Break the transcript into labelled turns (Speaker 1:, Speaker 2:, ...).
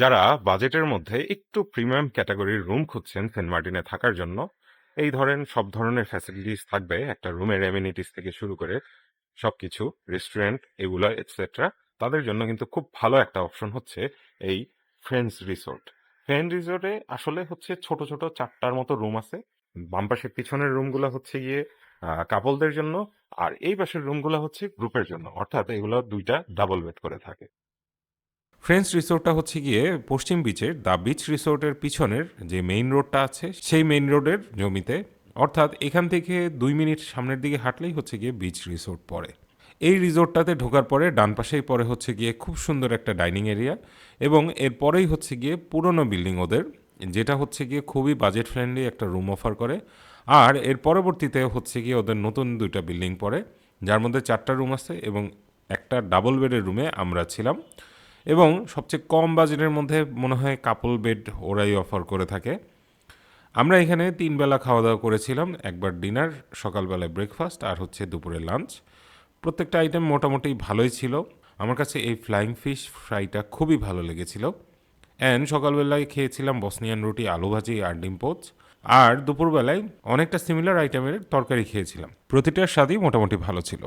Speaker 1: যারা বাজেটের মধ্যে একটু প্রিমিয়াম ক্যাটাগরির রুম খুঁজছেন সেন্ট মার্টিনে থাকার জন্য, এই ধরেন সব ধরনের ফ্যাসিলিটিস থাকবে, একটা রুমের এমিনিটিস থেকে শুরু করে সবকিছু রেস্টুরেন্ট এগুলো এটসেট্রা তাদের জন্য কিন্তু খুব ভালো একটা অপশন হচ্ছে এই ফ্রেন্ডস রিসোর্ট ফ্রেন্ড রিসোর্টে আসলে হচ্ছে ছোট ছোট চারটার মতো রুম আছে। বাম পাশের পিছনের রুমগুলো হচ্ছে গিয়ে কাপলদের জন্য, আর এই পাশের রুমগুলো হচ্ছে গ্রুপের জন্য। অর্থাৎ এগুলো দুইটা ডাবল বেড করে থাকে।
Speaker 2: ফ্রেন্ডস রিসোর্টটা হচ্ছে গিয়ে পশ্চিম বিচের দ্য বিচ রিসোর্টের পিছনের যে মেইন রোডটা আছে, সেই মেইন রোডের জমিতে, অর্থাৎ এখান থেকে দুই মিনিট সামনের দিকে হাঁটলেই হচ্ছে গিয়ে বিচ রিসোর্ট পড়ে। এই রিসোর্টটাতে ঢোকার পরে ডান পাশেই পরে হচ্ছে গিয়ে খুব সুন্দর একটা ডাইনিং এরিয়া এবং এরপরেই হচ্ছে গিয়ে পুরনো বিল্ডিং ওদের, যেটা হচ্ছে গিয়ে খুবই বাজেট ফ্রেন্ডলি একটা রুম অফার করে। আর এর পরবর্তীতে হচ্ছে গিয়ে ওদের নতুন দুইটা বিল্ডিং পড়ে, যার মধ্যে চারটা রুম আছে এবং একটা ডাবল বেডের রুমে আমরা ছিলাম। এবং সবচেয়ে কম বাজেটের মধ্যে মনে হয় কাপল বেড ওরাই অফার করে থাকে। আমরা এখানে তিন বেলা খাওয়া দাওয়া করেছিলাম, একবার ডিনার, সকালবেলায় ব্রেকফাস্ট আর হচ্ছে দুপুরে লাঞ্চ প্রত্যেকটা আইটেম মোটামুটি ভালোই ছিল। আমার কাছে এই ফ্লাইং ফিশ ফ্রাইটা খুবই ভালো লেগেছিল। অ্যান্ড সকালবেলায় খেয়েছিলাম বসনিয়ান রুটি, আলু ভাজি আর ডিম পোচ। আর দুপুরবেলায় অনেকটা সিমিলার আইটেমের তরকারি খেয়েছিলাম। প্রতিটার স্বাদই মোটামুটি ভালো ছিল।